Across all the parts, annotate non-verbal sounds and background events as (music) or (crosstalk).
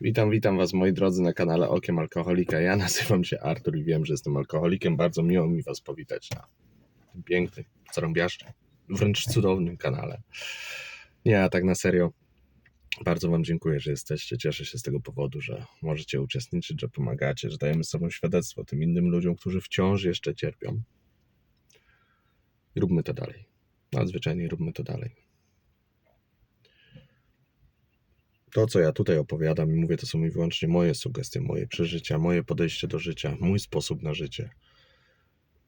Witam, witam Was moi drodzy na kanale Okiem Alkoholika. Ja nazywam się Artur i wiem, że jestem alkoholikiem. Bardzo miło mi Was powitać na tym pięknym, zarąbiaszczym, wręcz cudownym kanale. Nie, a tak na serio, bardzo Wam dziękuję, że jesteście. Cieszę się z tego powodu, że możecie uczestniczyć, że pomagacie, że dajemy sobą świadectwo tym innym ludziom, którzy wciąż jeszcze cierpią. Róbmy to dalej. Nadzwyczajnie róbmy to dalej. To, co ja tutaj opowiadam i mówię, to są wyłącznie moje sugestie, moje przeżycia, moje podejście do życia, mój sposób na życie.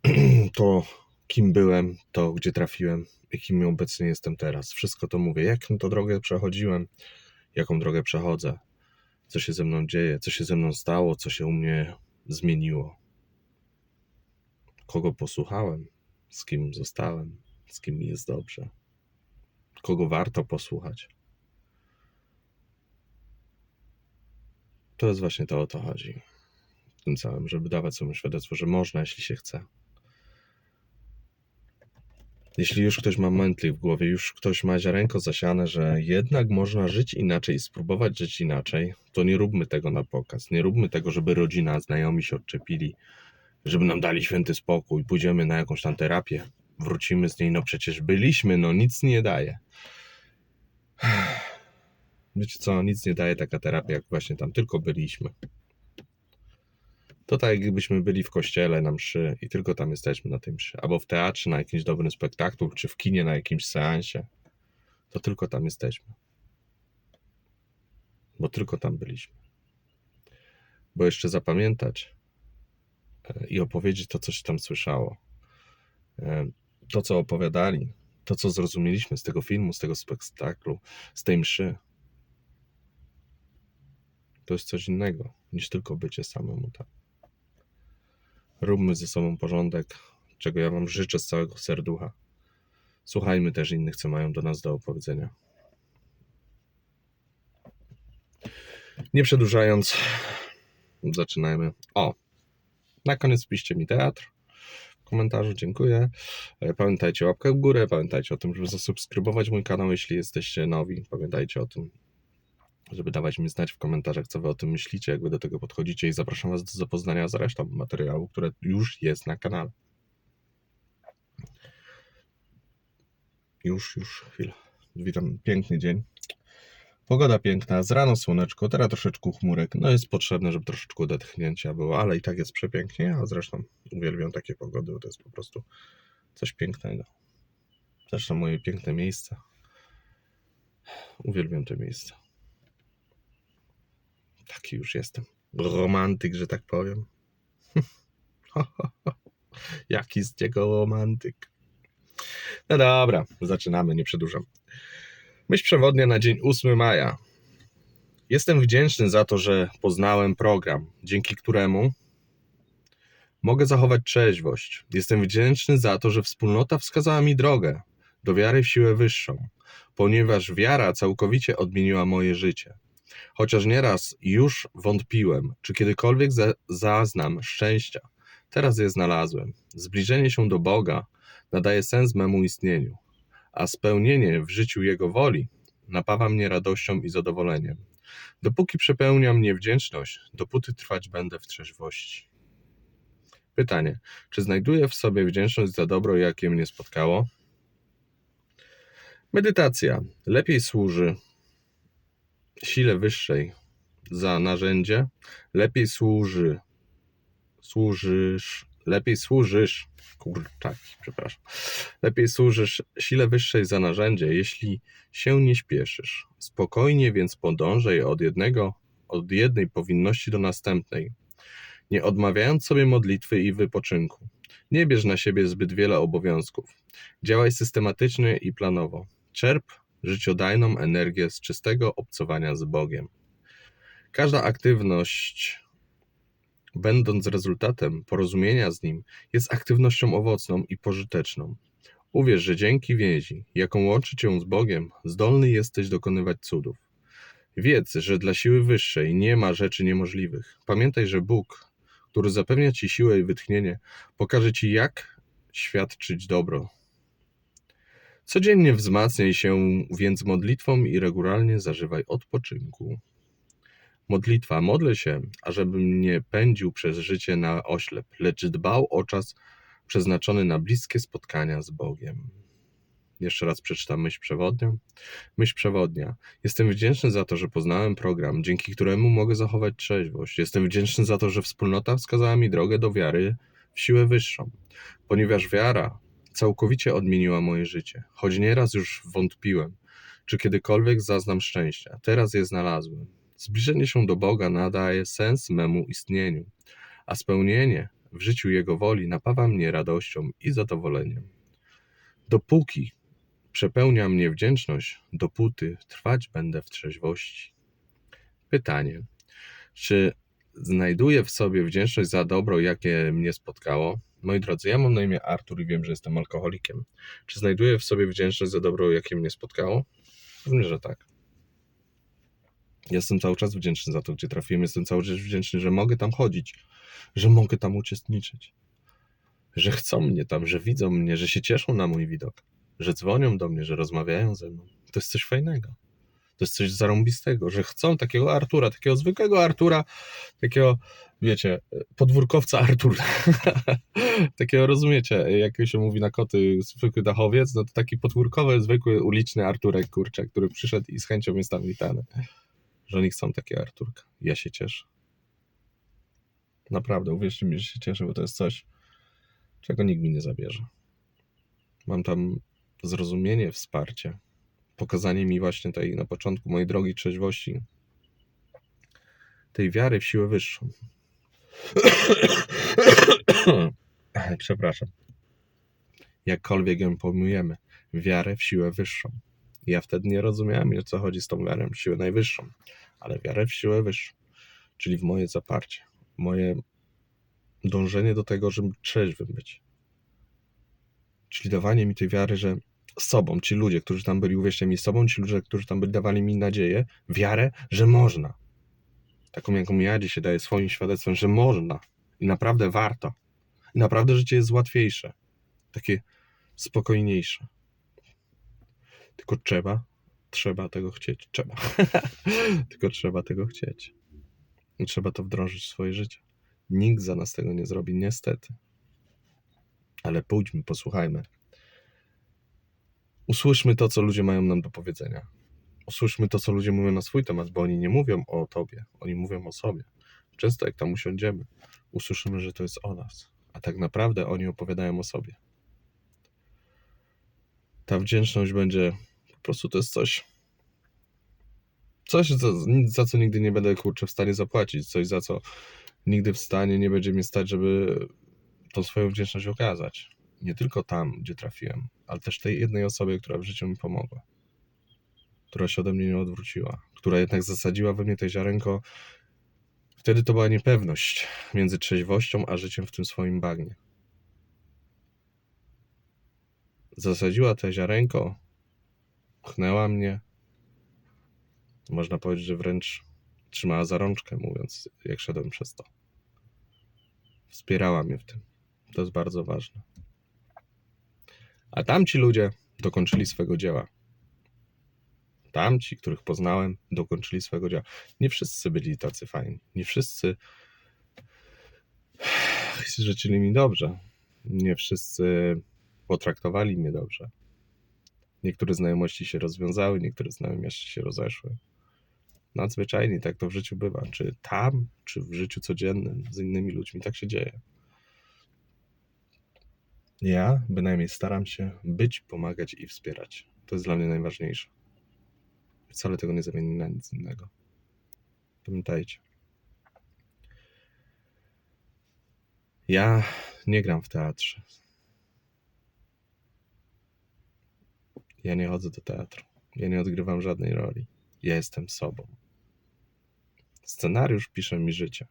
(clears throat) To, kim byłem, to, gdzie trafiłem i kim obecnie jestem teraz. Wszystko to mówię. Jaką to drogę przechodziłem, jaką drogę przechodzę, co się ze mną dzieje, co się ze mną stało, co się u mnie zmieniło. Kogo posłuchałem, z kim zostałem, z kim mi jest dobrze, kogo warto posłuchać. To jest właśnie to o to chodzi. W tym całym, żeby dawać sobie świadectwo, że można, jeśli się chce. Jeśli już ktoś ma mętli w głowie, już ktoś ma ziarenko zasiane, że jednak można żyć inaczej i spróbować żyć inaczej, to nie róbmy tego na pokaz. Nie róbmy tego, żeby rodzina, znajomi się odczepili, żeby nam dali święty spokój, pójdziemy na jakąś tam terapię, wrócimy z niej, no przecież byliśmy, no nic nie daje. Wiecie co, nic nie daje taka terapia, jak właśnie tam tylko byliśmy. To tak jakbyśmy byli w kościele na mszy i tylko tam jesteśmy na tej mszy, albo w teatrze na jakimś dobrym spektaklu, czy w kinie na jakimś seansie. To tylko tam jesteśmy. Bo tylko tam byliśmy. Bo jeszcze zapamiętać e, i opowiedzieć to, co się tam słyszało. E, To, co opowiadali, to, co zrozumieliśmy z tego filmu, z tego spektaklu, z tej mszy to jest coś innego niż tylko bycie samemu tam. Róbmy ze sobą porządek, czego ja Wam życzę z całego serducha. Słuchajmy też innych, co mają do nas do opowiedzenia. Nie przedłużając, zaczynajmy. O, na koniec piszcie mi teatr. W komentarzu dziękuję. E, Pamiętajcie o w górę, pamiętajcie o tym, żeby zasubskrybować mój kanał, jeśli jesteście nowi. Pamiętajcie o tym, żeby dawać mi znać w komentarzach, co wy o tym myślicie, jak wy do tego podchodzicie i zapraszam was do zapoznania z resztą materiału, które już jest na kanale. Już, już, chwilę. Witam, piękny dzień. Pogoda piękna, z rano słoneczko, teraz troszeczkę chmurek. No jest potrzebne, żeby troszeczkę odetchnięcia było, ale i tak jest przepięknie, a zresztą uwielbiam takie pogody, bo to jest po prostu coś pięknego. Zresztą moje piękne miejsce. Uwielbiam te miejsca. Już jestem. Romantyk, że tak powiem. (laughs) Jaki z niego romantyk. No dobra, zaczynamy, nie przedłużam. Myśl przewodnia na dzień 8 maja. Jestem wdzięczny za to, że poznałem program, dzięki któremu mogę zachować trzeźwość. Jestem wdzięczny za to, że wspólnota wskazała mi drogę do wiary w siłę wyższą, ponieważ wiara całkowicie odmieniła moje życie. Chociaż nieraz już wątpiłem, czy kiedykolwiek za zaznam szczęścia, teraz je znalazłem. Zbliżenie się do Boga nadaje sens memu istnieniu, a spełnienie w życiu Jego woli napawa mnie radością i zadowoleniem. Dopóki przepełnia mnie wdzięczność, dopóty trwać będę w trzeźwości. Pytanie: czy znajduję w sobie wdzięczność za dobro, jakie mnie spotkało? Medytacja lepiej służy sile wyższej za narzędzie, lepiej służy, służysz, lepiej służysz, kurczaki, przepraszam, lepiej służysz sile wyższej za narzędzie, jeśli się nie śpieszysz. Spokojnie więc podążaj od jednego, od jednej powinności do następnej, nie odmawiając sobie modlitwy i wypoczynku. Nie bierz na siebie zbyt wiele obowiązków. Działaj systematycznie i planowo. Czerp życiodajną energię z czystego obcowania z Bogiem. Każda aktywność, będąc rezultatem porozumienia z Nim, jest aktywnością owocną i pożyteczną. Uwierz, że dzięki więzi, jaką łączy Cię z Bogiem, zdolny jesteś dokonywać cudów. Wiedz, że dla siły wyższej nie ma rzeczy niemożliwych. Pamiętaj, że Bóg, który zapewnia Ci siłę i wytchnienie, pokaże Ci, jak świadczyć dobro Codziennie wzmacniaj się więc modlitwą i regularnie zażywaj odpoczynku. Modlitwa. Modlę się, ażebym nie pędził przez życie na oślep, lecz dbał o czas przeznaczony na bliskie spotkania z Bogiem. Jeszcze raz przeczytam myśl przewodnią. Myśl przewodnia. Jestem wdzięczny za to, że poznałem program, dzięki któremu mogę zachować trzeźwość. Jestem wdzięczny za to, że wspólnota wskazała mi drogę do wiary w siłę wyższą, ponieważ wiara całkowicie odmieniła moje życie. Choć nieraz już wątpiłem, czy kiedykolwiek zaznam szczęścia. Teraz je znalazłem. Zbliżenie się do Boga nadaje sens memu istnieniu, a spełnienie w życiu Jego woli napawa mnie radością i zadowoleniem. Dopóki przepełnia mnie wdzięczność, dopóty trwać będę w trzeźwości. Pytanie: czy znajduję w sobie wdzięczność za dobro, jakie mnie spotkało? Moi drodzy, ja mam na imię Artur i wiem, że jestem alkoholikiem. Czy znajduję w sobie wdzięczność za dobro, jakie mnie spotkało? Pewnie, że tak. Jestem cały czas wdzięczny za to, gdzie trafiłem. Jestem cały czas wdzięczny, że mogę tam chodzić, że mogę tam uczestniczyć, że chcą mnie tam, że widzą mnie, że się cieszą na mój widok, że dzwonią do mnie, że rozmawiają ze mną. To jest coś fajnego. To jest coś zarąbistego, że chcą takiego Artura, takiego zwykłego Artura, takiego, wiecie, podwórkowca Artura. (laughs) takiego, rozumiecie, jak się mówi na koty, zwykły dachowiec, no to taki podwórkowy, zwykły, uliczny Arturek, kurczę, który przyszedł i z chęcią jest tam witany. Że oni chcą takiego Arturka. Ja się cieszę. Naprawdę, uwierzcie mi, że się cieszę, bo to jest coś, czego nikt mi nie zabierze. Mam tam zrozumienie, wsparcie, pokazanie mi właśnie tej na początku mojej drogi trzeźwości, tej wiary w siłę wyższą. Przepraszam. Jakkolwiek ją pojmujemy, wiarę w siłę wyższą. Ja wtedy nie rozumiałem, o co chodzi z tą wiarą w siłę najwyższą, ale wiarę w siłę wyższą, czyli w moje zaparcie, moje dążenie do tego, żeby trzeźwym być. Czyli dawanie mi tej wiary, że sobą, ci ludzie, którzy tam byli, uwierzcie mi, sobą, ci ludzie, którzy tam byli, dawali mi nadzieję, wiarę, że można. Taką, jaką ja dzisiaj daję swoim świadectwem, że można i naprawdę warto. I naprawdę życie jest łatwiejsze, takie spokojniejsze. Tylko trzeba, trzeba tego chcieć, trzeba. (laughs) Tylko trzeba tego chcieć. I trzeba to wdrożyć w swoje życie. Nikt za nas tego nie zrobi, niestety. Ale pójdźmy, posłuchajmy. Usłyszmy to, co ludzie mają nam do powiedzenia. Usłyszmy to, co ludzie mówią na swój temat, bo oni nie mówią o tobie, oni mówią o sobie. Często, jak tam usiądziemy, usłyszymy, że to jest o nas, a tak naprawdę oni opowiadają o sobie. Ta wdzięczność będzie po prostu to jest coś. Coś, za, za co nigdy nie będę kurczę w stanie zapłacić, coś za co nigdy w stanie nie będzie mi stać, żeby tą swoją wdzięczność okazać. Nie tylko tam, gdzie trafiłem, ale też tej jednej osobie, która w życiu mi pomogła, która się ode mnie nie odwróciła, która jednak zasadziła we mnie to ziarenko. Wtedy to była niepewność między trzeźwością a życiem w tym swoim bagnie. Zasadziła to ziarenko, pchnęła mnie. Można powiedzieć, że wręcz trzymała za rączkę, mówiąc, jak szedłem przez to. Wspierała mnie w tym. To jest bardzo ważne. A tamci ludzie dokończyli swego dzieła. Tamci, których poznałem, dokończyli swego dzieła. Nie wszyscy byli tacy fajni. Nie wszyscy życzyli mi dobrze. Nie wszyscy potraktowali mnie dobrze. Niektóre znajomości się rozwiązały, niektóre znajomości się rozeszły. Nadzwyczajnie tak to w życiu bywa. Czy tam, czy w życiu codziennym z innymi ludźmi tak się dzieje. Ja bynajmniej staram się być, pomagać i wspierać. To jest dla mnie najważniejsze. Wcale tego nie zamieni na nic innego. Pamiętajcie. Ja nie gram w teatrze. Ja nie chodzę do teatru. Ja nie odgrywam żadnej roli. Ja jestem sobą. Scenariusz pisze mi życie.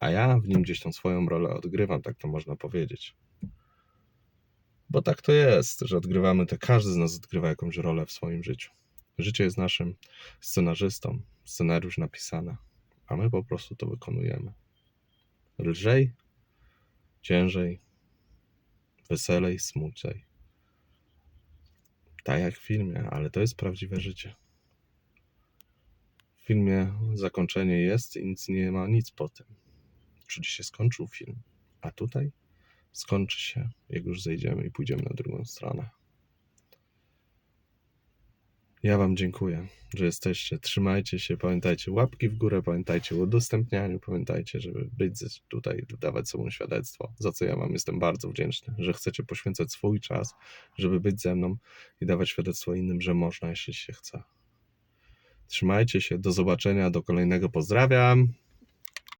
A ja w nim gdzieś tą swoją rolę odgrywam, tak to można powiedzieć. Bo tak to jest, że odgrywamy to, każdy z nas odgrywa jakąś rolę w swoim życiu. Życie jest naszym scenarzystą, scenariusz napisany, a my po prostu to wykonujemy. Lżej, ciężej, weselej, smucej. Tak jak w filmie, ale to jest prawdziwe życie. W filmie zakończenie jest i nic nie ma nic po tym. Czyli się skończył film. A tutaj skończy się, jak już zejdziemy i pójdziemy na drugą stronę. Ja Wam dziękuję, że jesteście. Trzymajcie się, pamiętajcie łapki w górę, pamiętajcie o udostępnianiu, pamiętajcie, żeby być tutaj, dawać sobą świadectwo, za co ja Wam jestem bardzo wdzięczny, że chcecie poświęcać swój czas, żeby być ze mną i dawać świadectwo innym, że można, jeśli się chce. Trzymajcie się, do zobaczenia, do kolejnego pozdrawiam.